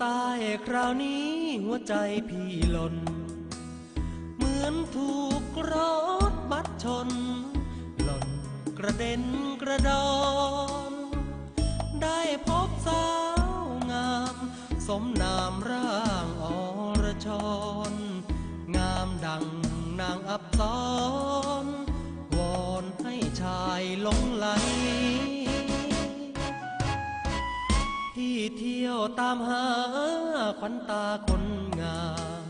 ใต้คราวนี้หัวใจพี่หล่น เหมือนถูกรถบัสชน หล่นกระเด็นกระดอนได้พบสาวงาม สมนามรา วัญตาคนงาม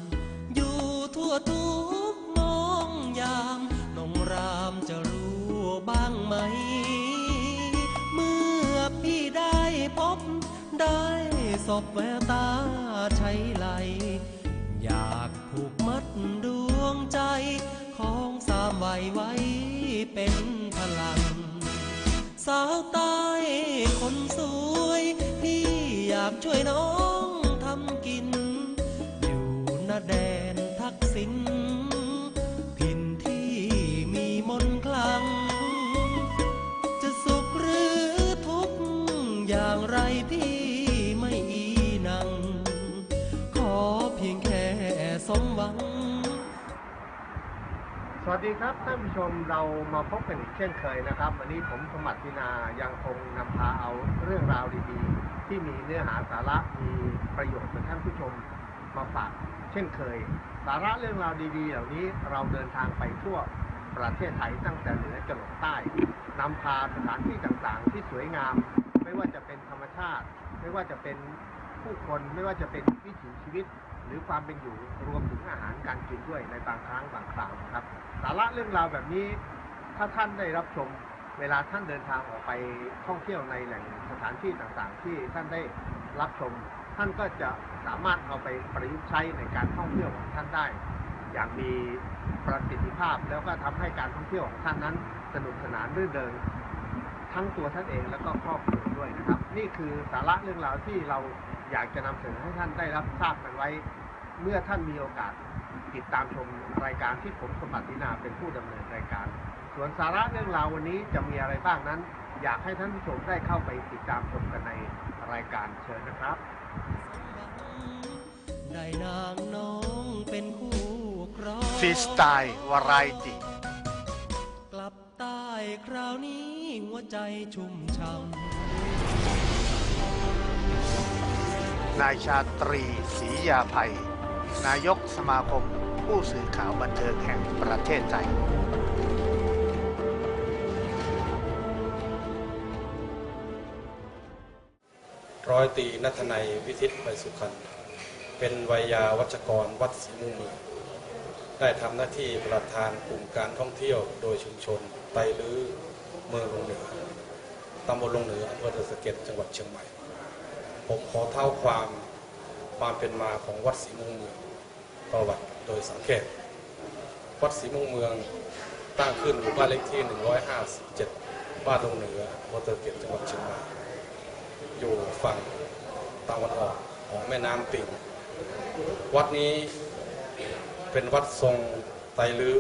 อยู่ทั่วทุกมองยามนงรามจะรู้บ้างไหม เมื่อพี่ได้พบ ได้สบแววตาใช้ไหล อยากผูกมัดดวงใจ ของสามใบไว้เป็นพลัง สาวใต้คนสวย พี่อยากช่วยน้อง แดนทักษิณถิ่นที่มีมนคลัง จะสุขหรือทุกข์อย่างไรพี่ไม่อีนัง ขอเพียงแค่สมหวัง สวัสดีครับท่านผู้ชมเรามาพบกันอีกเช่นเคยนะครับ วันนี้ผมสมบัติพินายังคงนำพาเอาเรื่องราวดีๆ ที่มีเนื้อหาสาระมีประโยชน์กับท่านผู้ชม มาฝากเช่นเคย สาระเรื่องราวดีๆ เหล่านี้เราเดินทางไปทั่วประเทศไทยตั้งแต่เหนือจรดใต้นำพาสถานที่ต่างๆ ที่สวยงาม ไม่ว่าจะเป็นธรรมชาติ ไม่ว่าจะเป็นผู้คนไม่ว่าจะเป็นวิถีชีวิต หรือความเป็นอยู่รวมถึงอาหารการกินด้วยในบางครั้งบางคราวนะครับ สาระเรื่องราวแบบนี้ ถ้าท่านได้รับชมเวลาท่านเดินทางออกไปท่องเที่ยวในแหล่งสถานที่ต่างๆ ที่ท่านได้รับชม ท่านก็จะสามารถเอาไปประยุกต์ใช้ในการท่องเที่ยวของท่านได้ อย่างมีประสิทธิภาพแล้วก็ทำให้การท่องเที่ยวของท่านนั้น สนุกสนานรื่นเริงทั้งตัวท่านเองแล้วก็ครอบครัวด้วยนะครับ นี่คือสาระเรื่องราวที่เราอยากจะนำเสนอให้ท่านได้รับทราบกันไว้ เมื่อท่านมีโอกาสติดตามชมรายการที่ผมสมบัตินาเป็นผู้ดำเนินรายการ ส่วนสาระเรื่องราววันนี้จะมีอะไรบ้างนั้น อยากให้ท่านผู้ชมได้เข้าไปติดตามชมกันใน รายการเชิญนะครับได้นางน้องเป็นคู่ครองฟรีสไตล์วารายติกลับใต้คราวนี้หัวใจชุ่มช่ำนายชาตรีศรียาภัย นายกสมาคมผู้สื่อข่าวบันเทิงแห่งประเทศไทย ร้อยตีนัทนัยวิทิตไปสุขันเป็นวัยยาวัชกรวัดศรีมุมเมืองได้ทำหน้าที่ประธานกลุ่มการท่องเที่ยวโดยชุมชนไตลื้อเมืองลงเหนือตำบลลงเหนืออำเภอเดอะสะเก็ดจังหวัดเชียงใหม่ ผมขอเท่าความความเป็นมาของวัดศรีมุมเมืองประวัติโดยสังเกต วัดศรีมุมเมืองตั้งขึ้นอยู่บ้านเลขที่ 157 บ้านลงเหนืออำเภอเดอะสะเก็ดจังหวัดเชียงใหม่ อยู่ฝั่งตะวันออกของแม่น้ำปิงวัดนี้เป็นวัดทรงไตรลื้อ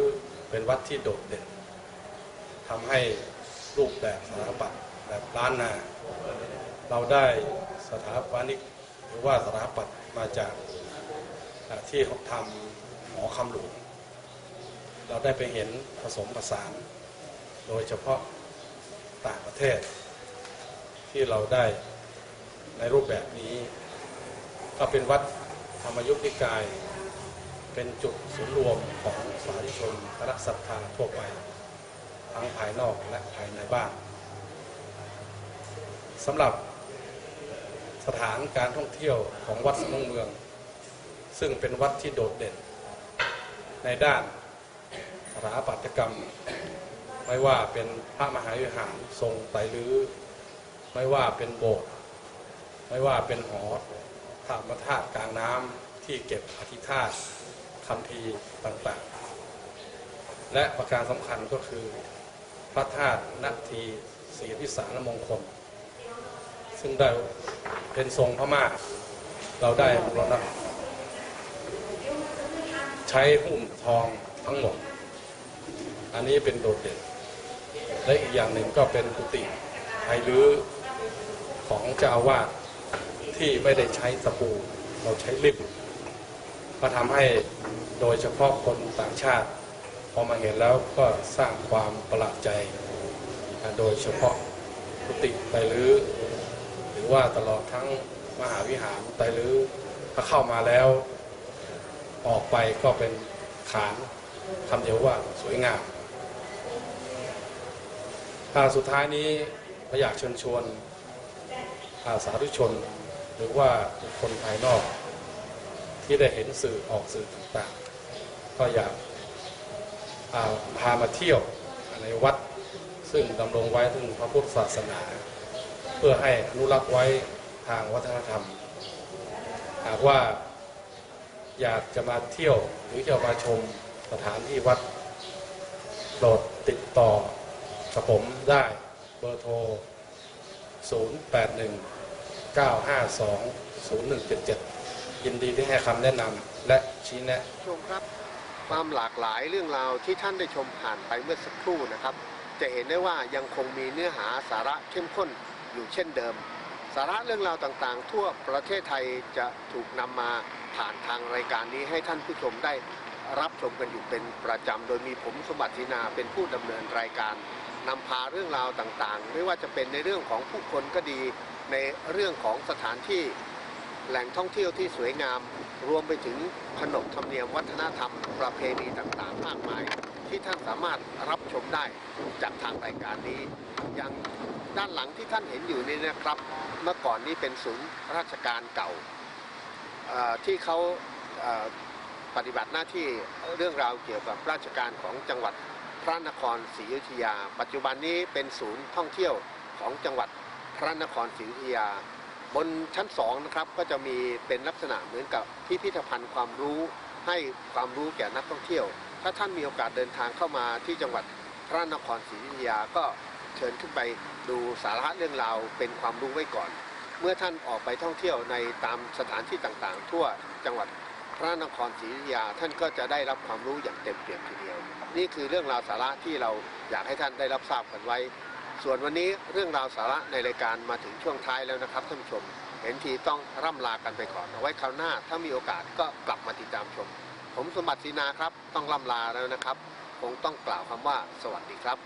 เป็นวัดที่โดดเด่นทำให้รูปแบบสถาปัตย์แบบล้านนา เราได้สถาปนิกหรือว่าสถาปัตย์มาจากที่เขาทำหอคำหลวงเราได้ไปเห็นผสมผสาน โดยเฉพาะต่างประเทศที่เราได้ ในรูปแบบนี้ ก็เป็นวัดธรรมยุทธิกาย เป็นจุดศูนย์รวมของสาธุชนคณะศรัทธาทั่วไป ทั้งภายนอกและภายในบ้านสำหรับสถานการท่องเที่ยวของวัดสมงเมือง ซึ่งเป็นวัดที่โดดเด่น ในด้านสถาปัตยกรรม ไม่ว่าเป็นพระมหาวิหารทรงไตรลือ ไม่ว่าเป็นโบสถ์ ไม่ว่าเป็นหอธรรมธาตุกลางน้ำที่เก็บอธิธาตุคำพีต่างๆ และประการสำคัญก็คือพระธาตุนาทีศรีพิสารมงคล ซึ่งได้เป็นทรงพม่าเราได้มรณะใช้หุ้มทองทั้งหมด อันนี้เป็นโดดเด่น และอีกอย่างหนึ่งก็เป็นกุฏิไทยลื้อของเจ้าอาวาส ที่ไม่ได้ใช้ตะปู เราใช้ลิบก็ทำให้โดยเฉพาะคนต่างชาติ พอมาเห็นแล้วก็สร้างความประหลาดใจ โดยเฉพาะกุฏิไตรลื้อหรือว่าตลอดทั้งมหาวิหารไตรลื้อถ้าเข้ามาแล้ว ออกไปก็เป็นขานคำเดียวว่าสวยงามอ่าสุดท้ายนี้เราอยากเชิญชวนอาสาธุชน หรือว่าบุคคลภายนอก ที่ได้เห็นสื่อออกสื่อต่างๆ ก็อยากาพามาเที่ยวในวัด ซึ่งดำรงไว้ซึ่งพระพุทธศาสนา เพื่อให้อนุรักษ์ไว้ทางวัฒนธรรม หากว่าอยากจะมาเที่ยวหรือจะมาชมสถานที่วัดโปรดติดต่อกับผมได้เบอร์โทร 081 952 0177 ยินดีที่ให้คำแนะนำและชี้แนะชมครับ ความหลากหลายเรื่องราวที่ท่านได้ชมผ่านไปเมื่อสักครู่นะครับ จะเห็นได้ว่ายังคงมีเนื้อหาสาระเข้มข้นอยู่เช่นเดิม สาระเรื่องราวต่างๆ ทั่วประเทศไทยจะถูกนำมาผ่านทางรายการนี้ให้ท่านผู้ชมได้รับชมกันอยู่เป็นประจำ โดยมีผมสมบัติินาเป็นผู้ดำเนินรายการนำพาเรื่องราวต่างๆ ไม่ว่าจะเป็นในเรื่องของผู้คนก็ดี ในเรื่องของสถานที่แหล่งท่องเที่ยวที่สวยงาม รวมไปถึงขนบธรรมเนียมวัฒนธรรม ประเพณีต่างๆ มากมาย ที่ท่านสามารถรับชมได้จากทางรายการนี้ อย่างด้านหลังที่ท่านเห็นอยู่นี่นะครับ เมื่อก่อนนี้เป็นศูนย์ราชการเก่าที่เขาปฏิบัติหน้าที่เรื่องราวเกี่ยวกับราชการของจังหวัดพระนครศรีอยุธยา ปัจจุบันนี้เป็นศูนย์ท่องเที่ยวของจังหวัด พระนครศรีอยุธยา บนชั้นสองนะครับก็จะมีเป็นลักษณะเหมือนกับพิพิธภัณฑ์ความรู้ให้ความรู้แก่นักท่องเที่ยว ถ้าท่านมีโอกาสเดินทางเข้ามาที่จังหวัดพระนครศรีอยุธยาก็เชิญขึ้นไปดูสาระเรื่องราวเป็นความรู้ไว้ก่อน เมื่อท่านออกไปท่องเที่ยวในตามสถานที่ต่างๆ ทั่วจังหวัดพระนครศรีอยุธยาท่านก็จะได้รับความรู้อย่างเต็มเปี่ยมทีเดียว นี่คือเรื่องราวสาระที่เราอยากให้ท่านได้รับทราบกันไว้ ส่วนวันนี้เรื่องราวสาระในรายการมาถึงช่วงท้ายแล้วนะครับท่านผู้ชม เห็นทีต้องร่ำลากันไปก่อนเอาไว้คราวหน้า ถ้ามีโอกาสก็กลับมาติดตามชม ผมสมบัติศรีนาครับ ต้องร่ำลาแล้วนะครับ คงต้องกล่าวคำว่าสวัสดีครับ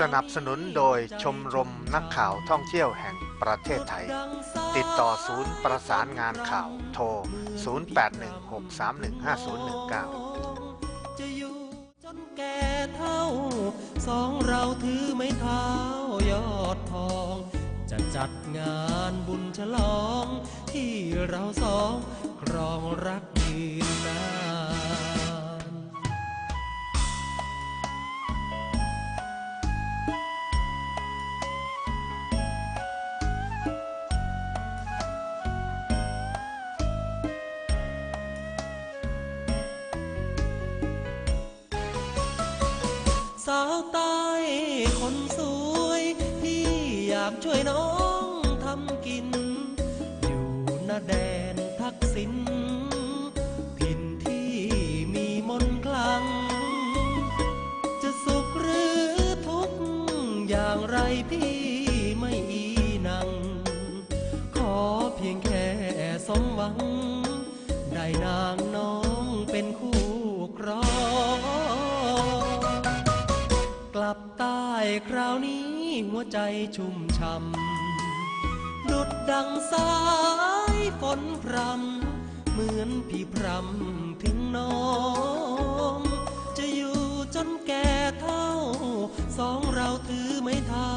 สนับสนุนโดยชมรมนักข่าวท่องเที่ยวแห่งประเทศไทย ติดต่อศูนย์ประสานงานข่าวโทร 0816315019 จะอยู่จนแก่เท่า สองเราถือไม้เท้ายอดทอง จะจัดงานบุญฉลอง ที่เราสองครองรักยืนนาน สาวใต้คนสวย พี่อยากช่วยน้องทำกิน อยู่หน้าแดนทักษิณพินที่มีมนคลัง จะสุขหรือทุกข์อย่างไรพี่ นี้หัวใจชุ่มช่ำดุดดังสายฝนพรำเหมือนพี่พรำถึงน้อง จะอยู่จนแก่เท่า สองเราถือไม้เท้า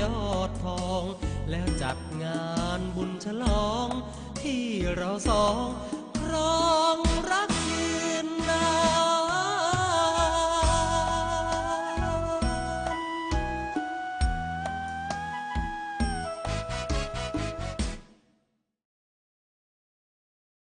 ยอดทอง แล้วจัดงานบุญฉลอง ที่เราสองร้องรัก